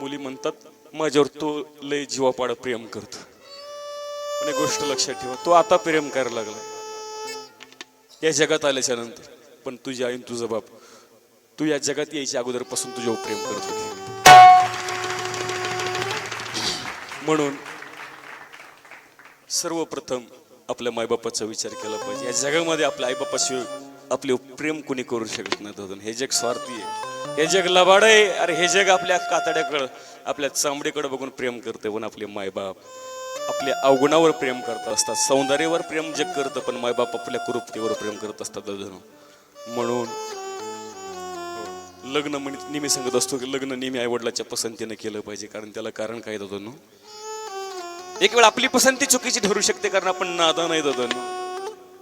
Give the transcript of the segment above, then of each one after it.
मुली म्हणतात माझ्यावर तो लय जीवापाड प्रेम करतो. पण एक गोष्ट लक्षात ठेवा तो आता प्रेम करायला लागला. या जगात आल्याच्यानंतर पण तुझी आई तुझा बाप तू या जगात यायच्या अगोदरपासून तुझ्यावर प्रेम करत होते. म्हणून सर्वप्रथम आपल्या मायबापाचा विचार केला पाहिजे. या जगामध्ये आपल्या आईबापाशिवाय आपले प्रेम कोणी करू शकत नाही हे जग स्वार्थी आहे. हे जग लबाड आहे अरे हे जग आपल्या कातड्याकडं आपल्या चांबडीकडे बघून प्रेम करते पण आपले मायबाप आपल्या अवगुणावर प्रेम करत असतात सौंदर्यावर प्रेम जग करतं पण मायबाप आपल्या कुरूपतेवर प्रेम करत असतात दादा म्हणून लग्न म्हणजे नेहमी सांगत असतो की लग्न नेहमी आईवडिलाच्या पसंतीने केलं पाहिजे कारण त्याला कारण काय दादा एक वेळ आपली पसंती चुकीची ठरू शकते कारण आपण नादा नाही दादा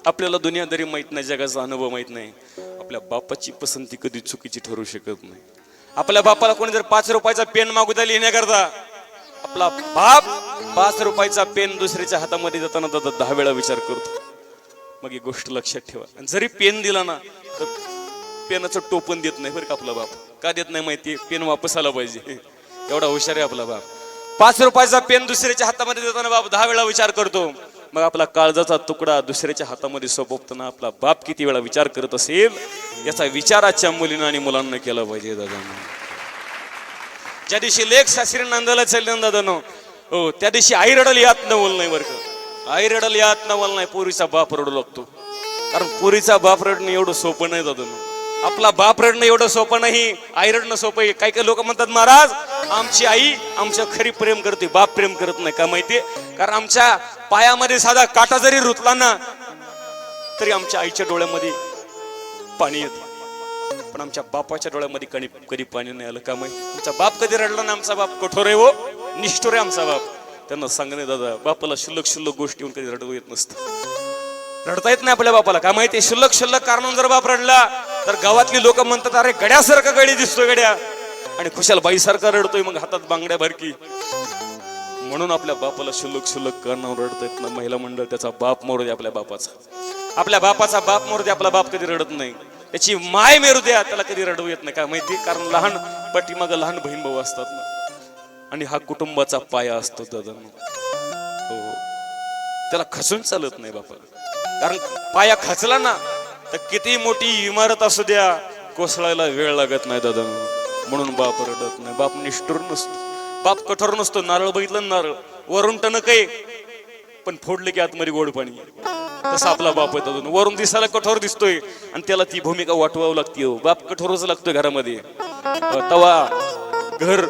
आपल्याला दुनियादारी माहीत नाही जगाचा अनुभव माहीत नाही. आपल्या बापाची पसंती कधी चुकीची ठरू शकत नाही. आपल्या बापाला कोणी जर पाच रुपयाचा पेन मागू द्या लिहिण्याकरता आपला बाप पाच रुपयाचा पेन दुसऱ्याच्या हातामध्ये जाताना दादा दहा वेळा विचार करतो. मग ही गोष्ट लक्षात ठेवा. आणि जरी पेन दिला ना तर पेनाचं टोपण देत नाही बरं का आपला बाप. का देत नाही माहिती? पेन वापस आला पाहिजे. एवढा हुशार आहे आपला बाप. पाच रुपयाचा पेन दुसऱ्याच्या हातामध्ये देताना बाप दहा वेळा विचार करतो. मग आपला काळजाचा तुकडा दुसऱ्याच्या हातामध्ये सोपवताना आपला बाप किती वेळा विचार करत असेल याचा विचार आजच्या मुलींना आणि मुलांना केला पाहिजे दादा. ज्या दिवशी लेख सासरी नांदायला चालले ना दादा हो त्या दिवशी आई रडल यात नवल नाही बरं आई रडल यात नवल नाही पोरीचा बाप रडू लागतो. कारण पोरीचा बाप रडणं एवढं सोपं नाही दादा आपला बाप रडणं एवढं सोपं नाही आई रडणं सोपं आहे. काही काही लोक म्हणतात महाराज आमची आई आमच्या खरी प्रेम करते बाप प्रेम करत नाही का माहितीये कारण आमच्या पायामध्ये साधा काटा जरी रुतला ना तरी आमच्या आईच्या डोळ्यामध्ये पाणी येत. पण आमच्या बापाच्या डोळ्यामध्ये कणी कधी पाणी नाही आलं का माहिती? आमचा बाप कधी रडला ना आमचा बाप कठोर आहे हो. निष्ठुर आहे आमचा बाप. त्यांना सांगणे दादा बापाला शुल्लक शुल्लक गोष्टी येऊन कधी रडवू येत नसतं. रडता येत नाही आपल्या बापाला का माहिती शुल्लक शुल्लक कारण जर बाप रडला तर गावातली लोक म्हणतात अरे गड्यासारखा गडी दिसतोय गड्या. आणि खुशाल बाईसारखा रडतोय मग हातात बांगड्या भरकी म्हणून आपल्या बापाला शुल्लक शुल्लक कारणावर रडता ना महिला मंडळ त्याचा बाप मोरू दे आपल्या बापाचा. आपल्या बापाचा बाप मोरू दे आपला बाप कधी रडत नाही. त्याची माय मेरू द्या त्याला कधी रडवू येत नाही. काय माहिती? कारण लहान पाठीमाग लहान बहीण भाऊ असतात ना. आणि हा कुटुंबाचा पाया असतो दादा हो, हो त्याला खचून चालत नाही बापा कारण पाया खचला ना तर किती मोठी इमारत असू द्या कोसळायला वेळ लागत नाही दादा म्हणून बाप रडत नाही. बाप निष्ठुर नसतो. बाप कठोर नसतो. नारळ बघितलं नारळ? वरून टणक आहे पण फोडले की आतमध्ये गोड पाणी तसा आपला बाप आहे अजून वरून दिसायला कठोर दिसतोय. आणि त्याला ती भूमिका वाटवावं लागते हो. बाप कठोरच लागतोय घरामध्ये. तवा घर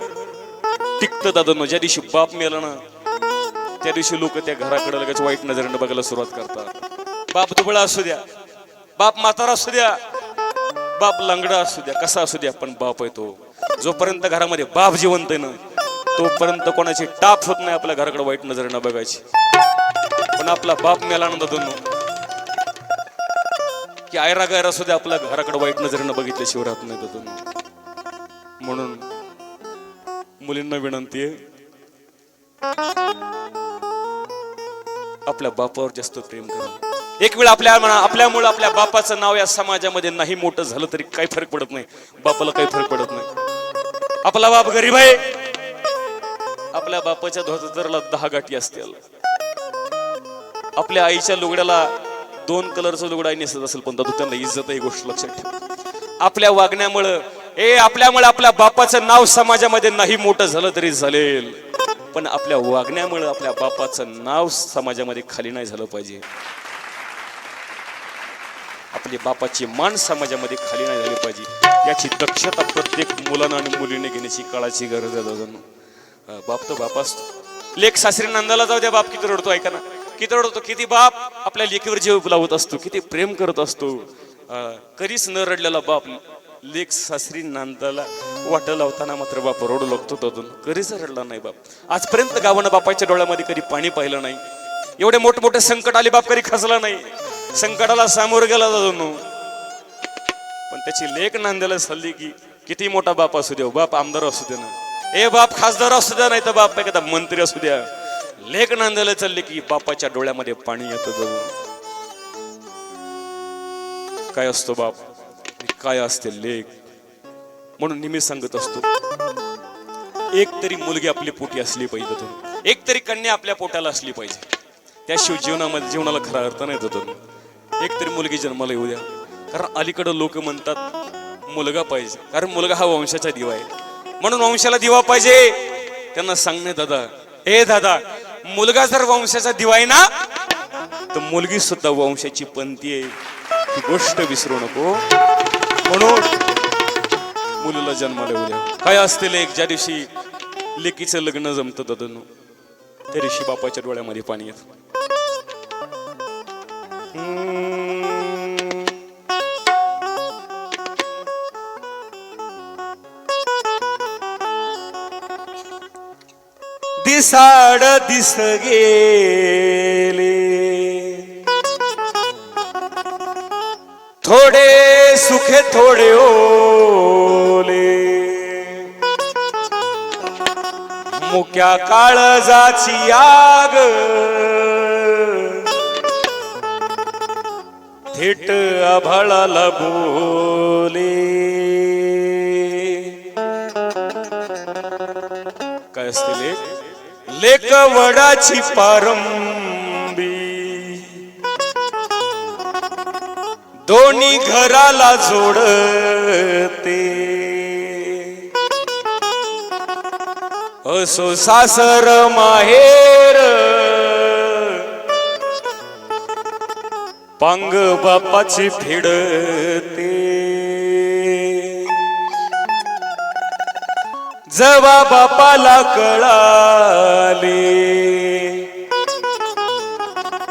टिकतं दादा ज्या दिवशी बाप मेला ना त्या दिवशी लोक त्या घराकडे लगेच वाईट नजरेनं बघायला सुरुवात करतात. बाप दुबळा असू द्या. बाप म्हातारा असू द्या. बाप लंगडा असू द्या. कसा असू द्या पण बाप आहे तो. जोपर्यंत घरामध्ये बाप जिवंत आहे ना तोपर्यंत कोणाची टाप होत नाही आपल्या घराकडे वाईट नजरेनं बघायची. पण आपला बाप मेला आनंद दोन की आयरा गायरा सुद्धा आपल्या घराकडे वाईट नजरेनं बघितल्याशिवाय राहत नाही दादून म्हणून मुलींना विनंती आहे आपल्या बापावर जास्त प्रेम करा. एक वेळ आपल्या आपल्यामुळे आपल्या बापाचं नाव या समाजामध्ये नाही मोठं झालं तरी काही फरक पडत नाही. बापाला काही फरक पडत नाही. आपला बाप गरीब आहे. आपल्या बापाच्या ध्वजदराला दहा गाठी असतील. आपल्या आईच्या लुगड्याला दोन कलरचं लुगडा नेसत असेल पण त्यांना इज्जत ही गोष्ट लक्षात ठेव. आपल्या वागण्यामुळं ए आपल्यामुळे आपल्या बापाचं नाव समाजामध्ये नाही मोठं झालं तरी चालेल. पण आपल्या वागण्यामुळं आपल्या बापाचं नाव समाजामध्ये खाली नाही झालं पाहिजे. आपली बापाची मान समाजामध्ये खाली नाही झाली पाहिजे. याची दक्षता प्रत्येक मुलानं आणि मुलीने घेण्याची काळाची गरज आहे दादांनो बाप तर बाप असतो. लेख सासरी नंदाला जाऊ द्या बाप किती रडतो ऐका ना. किती रडतो किती बाप आपल्या लेकीवर जीव लावत असतो किती प्रेम करत असतो. कधीच न रडलेला बाप लेख सासरी नांदाला वाट लावताना मात्र बाप रडू लागतो अजून कधीच रडला नाही बाप. आजपर्यंत गावानं बापाच्या डोळ्यामध्ये कधी पाणी पाहिलं नाही. एवढे मोठमोठे संकट आले बाप कधी खचला नाही. संकटाला सामोरं गेला जातो पण त्याची लेख नांदायला सल्ली की किती मोठा बाप असू द्या बाप आमदार असू दे ना. ए बाप खासदार असू द्या नाही तर बाप एखादा मंत्री असू द्या. लेख नांदायला चालले की बापाच्या डोळ्यामध्ये पाणी येतं जणू. काय असतो बाप? काय असते लेख? म्हणून नेहमी सांगत असतो एक तरी मुलगी आपली पोटी असली पाहिजे एक तरी कन्या आपल्या पोटाला असली पाहिजे. त्याशिवाय जीवनामध्ये जीवनाला खरा अर्थ नाही तो. एकतरी मुलगी जन्माला येऊ द्या. कारण अलीकडं लोक म्हणतात मुलगा पाहिजे. कारण मुलगा हा वंशाचा दिवा आहे. म्हणून वंशाला दिवा पाहिजे. त्यांना सांगणे दादा ए दादा मुलगा जर वंशाचा दिवा आहे ना तर मुलगी सुद्धा वंशाची पंथी आहे. ही गोष्ट विसरू नको. म्हणून मुलीला जन्माला येऊ द्या. काय असतील एक ज्या दिवशी लेकीचं लग्न जमतं ददनू त्या दिवशी बापाच्या डोळ्यामध्ये पाणी येत. दिसाड दिस गेले. थोडे सुखे थोडे ओले. मुक्या काळजाची आग थेट आभाळाला बोले काय असते लेख लेख वडाची पारंबी। दोन्ही घराला जोडते। असो सासर माहेर पांग बापाची फिडते जवा बापाला कळाले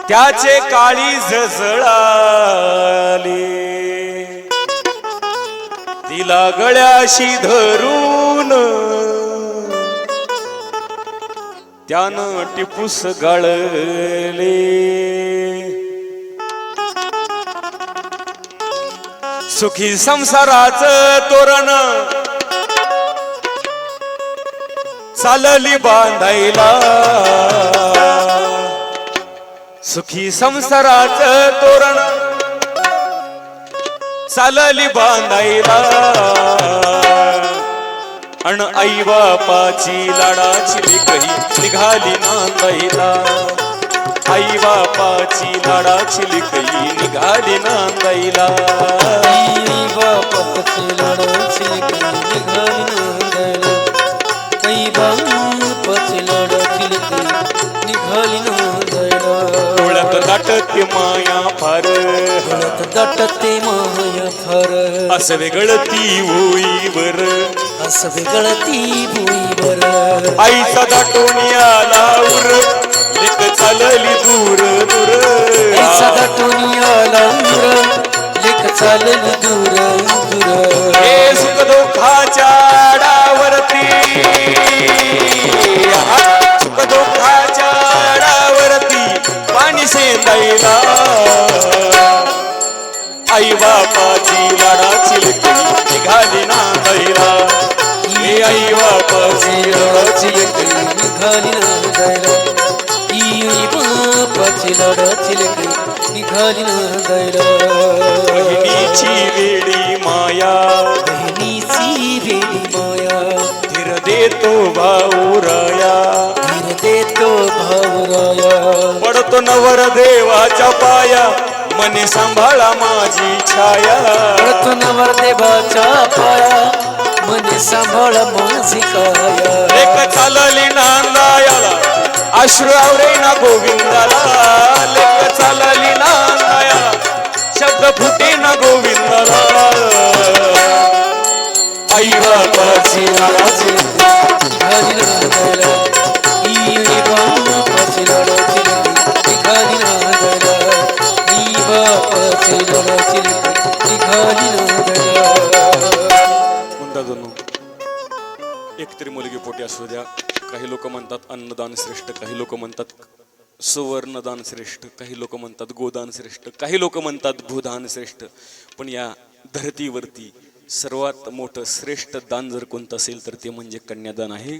त्याचे काळी जळाले तिला गळ्याशी धरून त्यानं टिपूस गळले. सुखी संसाराच तोरण. चालली बांधायला. सुखी संसाराच तोरण. चालली बांधायला. अण आई बापाची लाडाची लेकही निघाली नांदायला. आई बापाची लाडाची लेकही निघाली नांदायला आई बापाची लढाची निघाली नांदायला आई बापाची लढाची निघाली नांदायला डोळ्यात दाटते माया फार. हळद दाटते माया फार. असं वेगळती ओईवर असं वेगळती भुईवर आईचा दाटून आला उर लेक चालली दूर दूर. ऐसा दाटून आला उर लेक चालली दूर दूर. हे सुख दुःखाच्या डावरती सुख दुःखाच्या डावरती पाणी शेंदायला. आई बापाची लाडाची लेकरी निघाली ना दैला आई बापाची लाडाची लेकरी निघाली नांदायला ई बापाची लढाची निघाली नांदायला बहिणीची वेडी माया. बहिणीची वेडी माया. धीर देतो भाऊराया धीर देतो भावराया पडतो नवर देवाच्या पाया. मने सांभाळा माझी छाया. पडतो नवर देवाच्या पाया. मने सांभाळ माझी काया. लेक चालली नांदायाला अश्रू आवरे ना गोविंदाला लेक चालली नाया. शब्द फुटे ना गोविंदाला. आई बापाची लढाची एकतरी एक तरी मुलगी पोटी असू द्या. काही लोक म्हणतात अन्नदान श्रेष्ठ काही लोक म्हणतात सुवर्णदान श्रेष्ठ काही लोक म्हणतात गोदान श्रेष्ठ काही लोक म्हणतात भूदान श्रेष्ठ. पण या धरतीवरती सर्वात मोठं श्रेष्ठ दान जर कोणतं असेल तर ते म्हणजे कन्यादान आहे.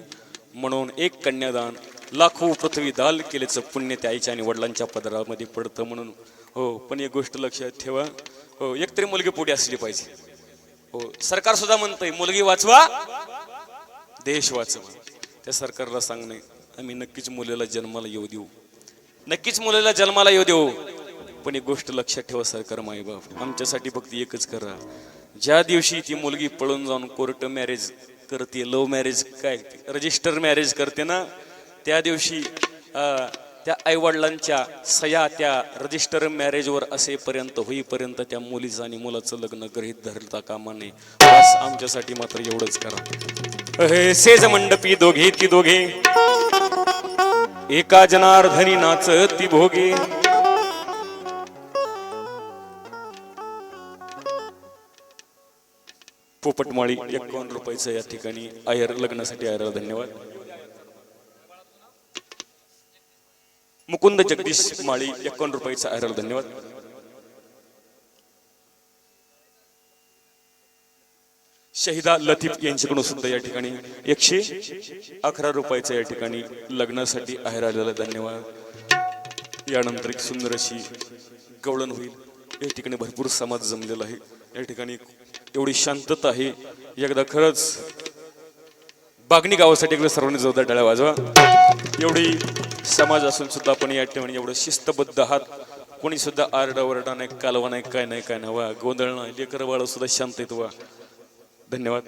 म्हणून एक कन्यादान लाखो पृथ्वी दाल केल्याचं पुण्य त्या आईच्या आणि वडिलांच्या पदरामध्ये पडतं म्हणून. हो पण एक गोष्ट लक्षात ठेवा. हो एक तरी मुलगी पुढे असली पाहिजे. हो सरकार सुद्धा म्हणतंय मुलगी वाचवा देश वाचवा. त्या सरकारला सांगणे आम्ही नक्कीच मुलीला जन्माला येऊ देऊ. नक्कीच मुलीला जन्माला येऊ देऊ. पण एक गोष्ट लक्षात ठेवा सरकार माईबाप आमच्यासाठी फक्त एकच करा. ज्या दिवशी ती मुलगी पळून जाऊन कोर्ट मॅरेज करते लव्ह मॅरेज काय रजिस्टर मॅरेज करते ना त्या दिवशी त्या आईवडिलांच्या सया त्या रजिस्टर मॅरेजवर असेपर्यंत होईपर्यंत त्या मुलीचं आणि मुलाचं लग्न गृहीत धरता कामा नये. बस आमच्यासाठी मात्र एवढंच करा. अहे सेज मंडपी दोघे ती दोघे. एका जनार्धनी नाच ती भोगे. पोपटमाळी एकावन्न रुपयाचं या ठिकाणी आयर लग्नासाठी आयरला धन्यवाद. मुकुंद जगदीश माळी एकोण रुपयाचा आयरला धन्यवाद. शहिदा लतीफ यांच्याकडून सुद्धा या ठिकाणी एकशे अकरा रुपयाचा या ठिकाणी लग्नासाठी आहेर आलेला धन्यवाद. यानंतर एक सुंदर अशी गवळण होईल. या ठिकाणी भरपूर समाज जमलेला आहे. या ठिकाणी एवढी शांतता आहे. एकदा खरंच बागणी गावासाठी एकदा सर्वांनी जोरदार टाळ्या वाजवा. एवढी समाज असून सुद्धा आपण या ठिकाणी एवढं शिस्तबद्ध आहात. कोणी सुद्धा आरडाओरडा नाही कालवा नाही काय नाही काय नाही. वा गोंधळ नाही लेकर बाळ सुद्धा शांत वा. धन्यवाद.